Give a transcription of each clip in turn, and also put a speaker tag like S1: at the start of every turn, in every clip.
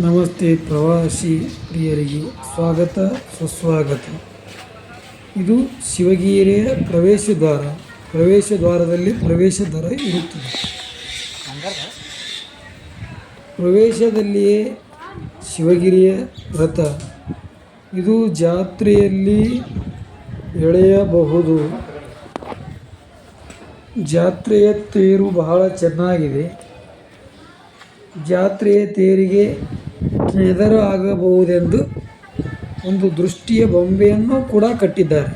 S1: ನಮಸ್ತೆ ಪ್ರವಾಸಿ ಪ್ರಿಯರಿಗೆ ಸ್ವಾಗತ, ಸುಸ್ವಾಗತ. ಇದು ಶಿವಗಿರಿಯ ಪ್ರವೇಶ ದ್ವಾರ ಪ್ರವೇಶ ದ್ವಾರದಲ್ಲಿ ಪ್ರವೇಶ ದರ ಇರುತ್ತದೆ. ಪ್ರವೇಶದಲ್ಲಿಯೇ ಶಿವಗಿರಿಯ ರಥ. ಇದು ಜಾತ್ರೆಯಲ್ಲಿ ಎಳೆಯಬಹುದು. ಜಾತ್ರೆಯ ತೇರು ಬಹಳ ಚೆನ್ನಾಗಿದೆ. ಜಾತ್ರೆಯ ತೇರಿಗೆ ಎದುರು ಆಗಬಹುದೆಂದು ಒಂದು ದೃಷ್ಟಿಯ ಬೊಂಬೆಯನ್ನು ಕೂಡ ಕಟ್ಟಿದ್ದಾರೆ.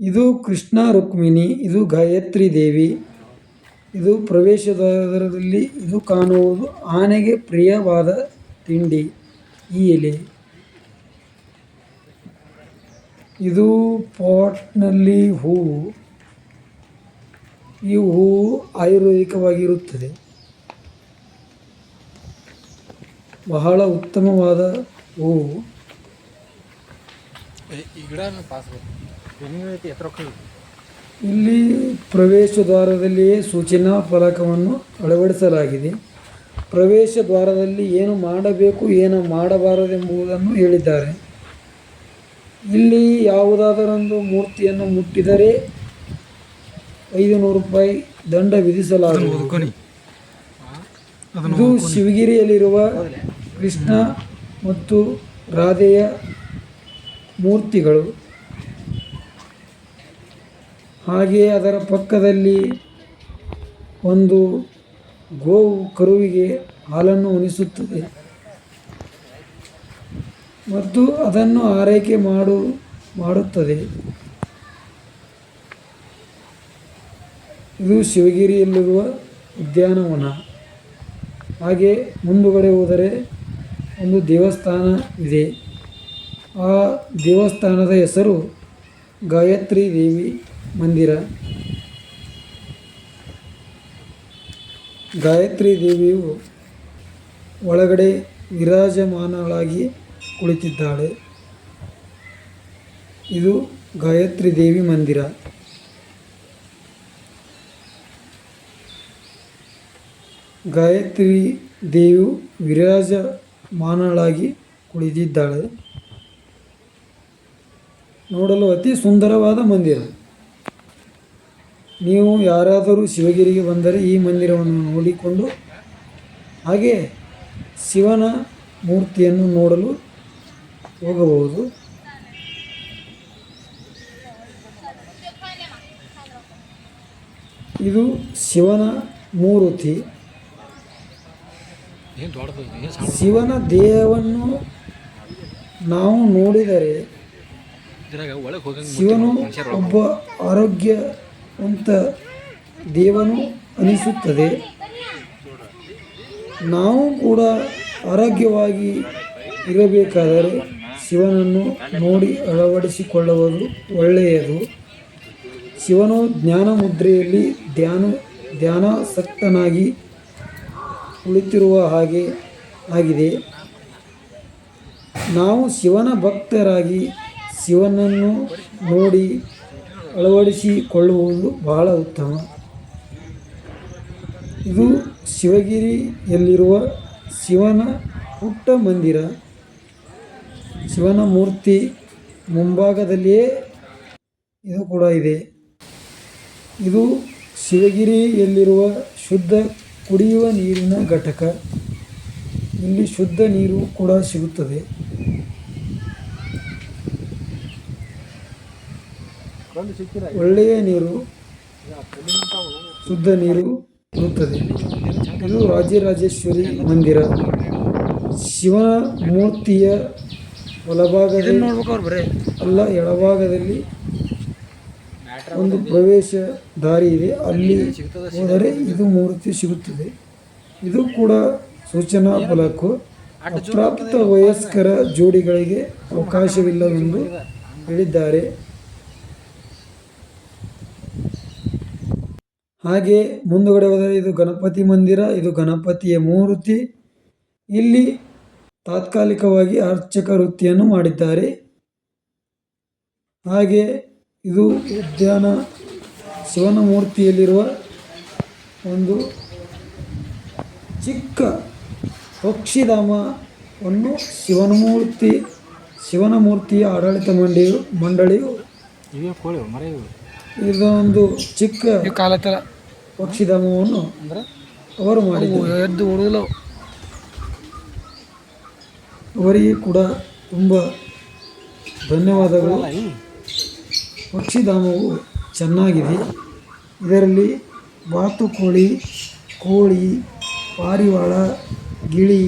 S1: ಇದು ಕೃಷ್ಣ ರುಕ್ಮಿಣಿ, ಇದು ಗಾಯತ್ರಿ ದೇವಿ, ಇದು ಪ್ರವೇಶ ದ್ವಾರದಲ್ಲಿ ಇದು ಕಾಣುವುದು ಆನೆಗೆ ಪ್ರಿಯವಾದ ತಿಂಡಿ, ಈ ಎಲೆ. ಇದು ಪಾಟ್ನಲ್ಲಿ ಹೂವು. ಈ ಹೂವು ಆಯುರ್ವೇದಿಕವಾಗಿರುತ್ತದೆ. ಬಹಳ ಉತ್ತಮವಾದ ಹೂವು ಇಲ್ಲಿ ಪ್ರವೇಶ ದ್ವಾರದಲ್ಲಿಯೇ ಸೂಚನಾ ಫಲಕವನ್ನು ಅಳವಡಿಸಲಾಗಿದೆ. ಪ್ರವೇಶ ದ್ವಾರದಲ್ಲಿ ಏನು ಮಾಡಬೇಕು ಏನು ಮಾಡಬಾರದೆಂಬುದನ್ನು ಹೇಳಿದ್ದಾರೆ. ಇಲ್ಲಿ ಯಾವುದಾದರೊಂದು ಮೂರ್ತಿಯನ್ನು ಮುಟ್ಟಿದರೆ ಐದು ನೂರು ರೂಪಾಯಿ ದಂಡ ವಿಧಿಸಲಾಗುವುದು. ಇದು ಶಿವಗಿರಿಯಲ್ಲಿರುವ ಕೃಷ್ಣ ಮತ್ತು ರಾಧೆಯ ಮೂರ್ತಿಗಳು. ಹಾಗೆಯೇ ಅದರ ಪಕ್ಕದಲ್ಲಿ ಒಂದು ಗೋವು ಕರುವಿಗೆ ಹಾಲನ್ನು ಉಣಿಸುತ್ತದೆ. ಮತ್ತು ಅದನ್ನು ಆರೈಕೆ ಮಾಡು ಮಾಡುತ್ತದೆ. ಇದು ಶಿವಗಿರಿಯಲ್ಲಿರುವ ಉದ್ಯಾನವನ. ಹಾಗೆ ಮುಂದುಗಡೆ ಹೋದರೆ ಒಂದು ದೇವಸ್ಥಾನ ಇದೆ. ಆ ದೇವಸ್ಥಾನದ ಹೆಸರು ಗಾಯತ್ರಿ ದೇವಿ ಮಂದಿರ. ಗಾಯತ್ರಿ ದೇವಿಯು ಒಳಗಡೆ ವಿರಾಜಮಾನಳಾಗಿ ಕುಳಿತಿದ್ದಾಳೆ. ಇದು ಗಾಯತ್ರಿ ದೇವಿ ಮಂದಿರ. ಗಾಯತ್ರಿ ದೇವಿಯು ವಿರಾಜಮಾನಳಾಗಿ ಕುಳಿತಿದ್ದಾಳೆ. ನೋಡಲು ಅತಿ ಸುಂದರವಾದ ಮಂದಿರ. ನೀವು ಯಾರಾದರೂ ಶಿವಗಿರಿಗೆ ಬಂದರೆ ಈ ಮಂದಿರವನ್ನು ನೋಡಿಕೊಂಡು ಹಾಗೆ ಶಿವನ ಮೂರ್ತಿಯನ್ನು ನೋಡಲು ಹೋಗಬಹುದು. ಇದು ಶಿವನ ಮೂರ್ತಿ
S2: ಏನು ದೊಡ್ಡದು ಏನು ಸಣ್ಣ
S1: ಶಿವನ ದೇಹವನ್ನು ನಾವು ನೋಡಿದರೆ ಶಿವನು
S2: ಒಬ್ಬ
S1: ಒಬ್ಬ ಆರೋಗ್ಯವಂತ ದೇವನು ಅನಿಸುತ್ತದೆ. ನಾವು ಕೂಡ ಆರೋಗ್ಯವಾಗಿ ಇರಬೇಕಾದರೆ ಶಿವನನ್ನು ನೋಡಿ ಅಳವಡಿಸಿಕೊಳ್ಳುವುದು ಒಳ್ಳೆಯದು. ಶಿವನು ಜ್ಞಾನ ಮುದ್ರೆಯಲ್ಲಿ ಧ್ಯಾನ ಧ್ಯಾನಾಸಕ್ತನಾಗಿ ಕುಳಿತಿರುವ ಹಾಗೆ ಆಗಿದೆ. ನಾವು ಶಿವನ ಭಕ್ತರಾಗಿ ಶಿವನನ್ನು ನೋಡಿ ಅಳವಡಿಸಿಕೊಳ್ಳುವುದು ಬಹಳ ಉತ್ತಮ. ಇದು ಶಿವಗಿರಿಯಲ್ಲಿರುವ ಶಿವನ ಪುಟ್ಟ ಮಂದಿರ. ಶಿವನ ಮೂರ್ತಿ ಮುಂಭಾಗದಲ್ಲಿಯೇ ಇದು ಕೂಡ ಇದೆ. ಇದು ಶಿವಗಿರಿಯಲ್ಲಿರುವ ಶುದ್ಧ ಕುಡಿಯುವ ನೀರಿನ ಘಟಕ. ಇಲ್ಲಿ ಶುದ್ಧ ನೀರು ಕೂಡ ಸಿಗುತ್ತದೆ. ಒಳ್ಳೆಯ ನೀರು ಶುದ್ಧ ನೀರು ಇರುತ್ತದೆ ಇದು ರಾಜರಾಜೇಶ್ವರಿ ಮಂದಿರ. ಶಿವನ ಮೂರ್ತಿಯ
S2: ಒಳಭಾಗದಲ್ಲಿ
S1: ಅಲ್ಲ ಎಡಭಾಗದಲ್ಲಿ ಒಂದು ಪ್ರವೇಶ ದಾರಿ ಇದೆ. ಅಲ್ಲಿ ಹೋದರೆ ಇದು ಮೂರ್ತಿ ಸಿಗುತ್ತದೆ. ಇದು ಕೂಡ ಸೂಚನಾ ಫಲಕು. ಅಪ್ರಾಪ್ತ ವಯಸ್ಕರ ಜೋಡಿಗಳಿಗೆ ಅವಕಾಶವಿಲ್ಲವೆಂದು ಹೇಳಿದ್ದಾರೆ. ಹಾಗೆ ಮುಂದುಗಡೆ ಹೋದರೆ ಇದು ಗಣಪತಿ ಮಂದಿರ, ಇದು ಗಣಪತಿಯ ಮೂರ್ತಿ. ಇಲ್ಲಿ ತಾತ್ಕಾಲಿಕವಾಗಿ ಅರ್ಚಕ ವೃತ್ತಿಯನ್ನು ಮಾಡಿದ್ದಾರೆ. ಹಾಗೆ ಇದು ಉದ್ಯಾನ ಶಿವನ ಮೂರ್ತಿಯಲ್ಲಿರುವ ಒಂದು ಚಿಕ್ಕ ಪಕ್ಷಿಧಾಮವನ್ನು ಶಿವನಮೂರ್ತಿ ಶಿವನ ಮೂರ್ತಿಯ ಆಡಳಿತ ಮಂಡಳಿಯು ಮಂಡಳಿಯು ಇದೊಂದು ಚಿಕ್ಕ
S2: ಕಾಲತರ
S1: ಪಕ್ಷಿಧಾಮವನ್ನು
S2: ಅಂದ್ರೆ?
S1: ಅವರು ಮಾಡಿದ್ದಾರೆ
S2: ಎದ್ದು ಹೊಡೋದಿಲ್ಲ
S1: ಅವರಿಗೆ ಕೂಡ ತುಂಬ ಧನ್ಯವಾದಗಳು. ಪಕ್ಷಿಧಾಮವು ಚೆನ್ನಾಗಿದೆ. ಇದರಲ್ಲಿ ಬಾತುಕೋಳಿ ಕೋಳಿ ಪಾರಿವಾಳ ಗಿಳಿ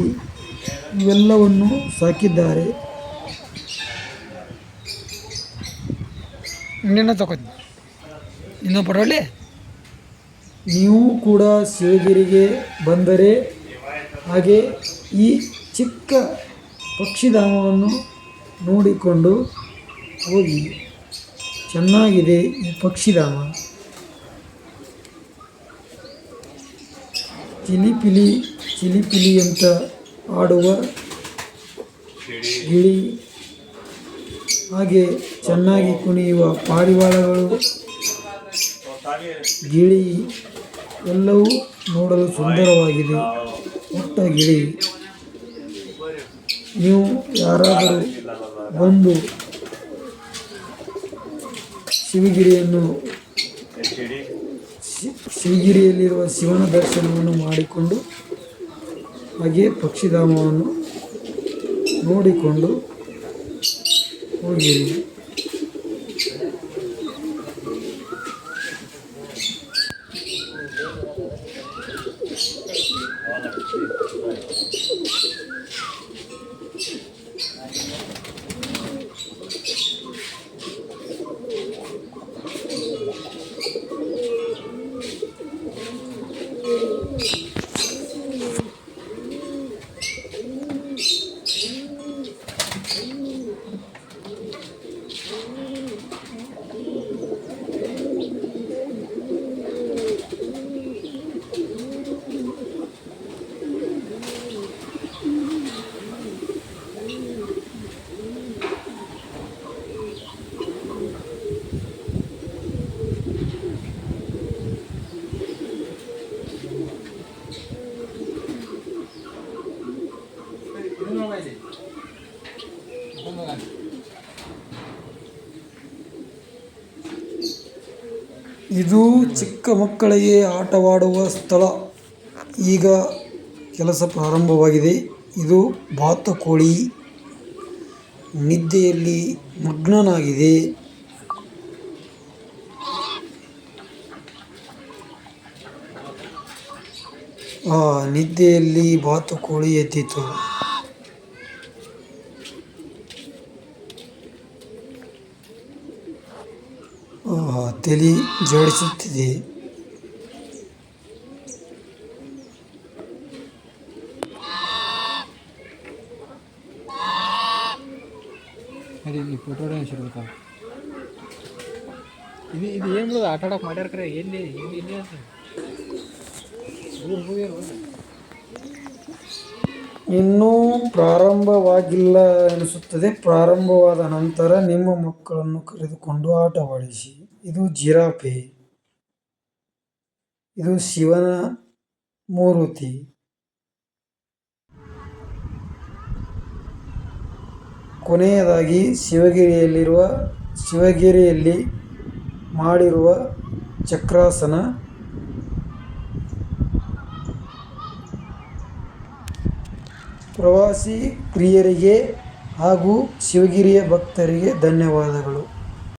S1: ಇವೆಲ್ಲವನ್ನು ಸಾಕಿದ್ದಾರೆ.
S2: ಇನ್ನೇನೋ ತಗೋತೀನಿ ಇನ್ನೂ ಪರವಾಗಿ
S1: ನೀವು ಕೂಡ ಶಿವಗಿರಿಗೆ ಬಂದರೆ ಹಾಗೆ ಈ ಚಿಕ್ಕ ಪಕ್ಷಿಧಾಮವನ್ನು ನೋಡಿಕೊಂಡು ಹೋಗಿ. ಚೆನ್ನಾಗಿದೆ ಪಕ್ಷಿಧಾಮ. ಚಿಲಿಪಿಲಿ ಚಿಲಿಪಿಲಿ ಅಂತ ಆಡುವ ಗಿಳಿ. ಹಾಗೆ ಚೆನ್ನಾಗಿ ಕುಣಿಯುವ ಪಾರಿವಾಳಗಳು. ಗಿಳಿ ಎಲ್ಲವೂ ನೋಡಲು ಸುಂದರವಾಗಿದೆ. ಪುಟ್ಟ ಗಿಳಿ. ನೀವು ಯಾರಾದರೂ ಬಂದು ಶಿವಗಿರಿಯನ್ನು ಶಿವಗಿರಿಯಲ್ಲಿರುವ ಶಿವನ ದರ್ಶನವನ್ನು ಮಾಡಿಕೊಂಡು ಹಾಗೆಯೇ ಪಕ್ಷಿಧಾಮವನ್ನು ನೋಡಿಕೊಂಡು ಹೋಗಿರಿ. ಇದು ಚಿಕ್ಕ ಮಕ್ಕಳಿಗೆ ಆಟವಾಡುವ ಸ್ಥಳ. ಈಗ ಕೆಲಸ ಪ್ರಾರಂಭವಾಗಿದೆ. ಇದು ಬಾತುಕೋಳಿ. ನಿದ್ದೆಯಲ್ಲಿ ಮಗ್ನನಾಗಿದೆ. ಆ ನಿದ್ದೆಯಲ್ಲಿ ಬಾತುಕೋಳಿ ಎದ್ದಿತು ಆ, ತಲೆ ಜೋಡಿಸುತ್ತಿದೆ.
S2: ಫೋಟೋ ಇದು ಇದು ಏನು ಬಿಡೋದು ಆಟ ಆಡಕ್ಕೆ ಮಾಡ್ಯಾರ ಕರೆ ಎಲ್ಲಿ ಎಲ್ಲಿ ಎಲ್ಲಿ ಅಂತ.
S1: ಇನ್ನೂ ಪ್ರಾರಂಭವಾಗಿಲ್ಲ ಅನಿಸುತ್ತದೆ ಪ್ರಾರಂಭವಾದ ನಂತರ ನಿಮ್ಮ ಮಕ್ಕಳನ್ನು ಕರೆದುಕೊಂಡು ಆಟವಾಡಿಸಿ. ಇದು ಜಿರಾಫೆ, ಇದು ಶಿವನ ಮೂರ್ತಿ. ಕೊನೆಯದಾಗಿ ಶಿವಗಿರಿಯಲ್ಲಿರುವ, ಶಿವಗಿರಿಯಲ್ಲಿ ಮಾಡಿರುವ ಚಕ್ರಾಸನ. ಪ್ರವಾಸಿ ಪ್ರಿಯರಿಗೆ ಹಾಗೂ ಶಿವಗಿರಿಯ ಭಕ್ತರಿಗೆ ಧನ್ಯವಾದಗಳು.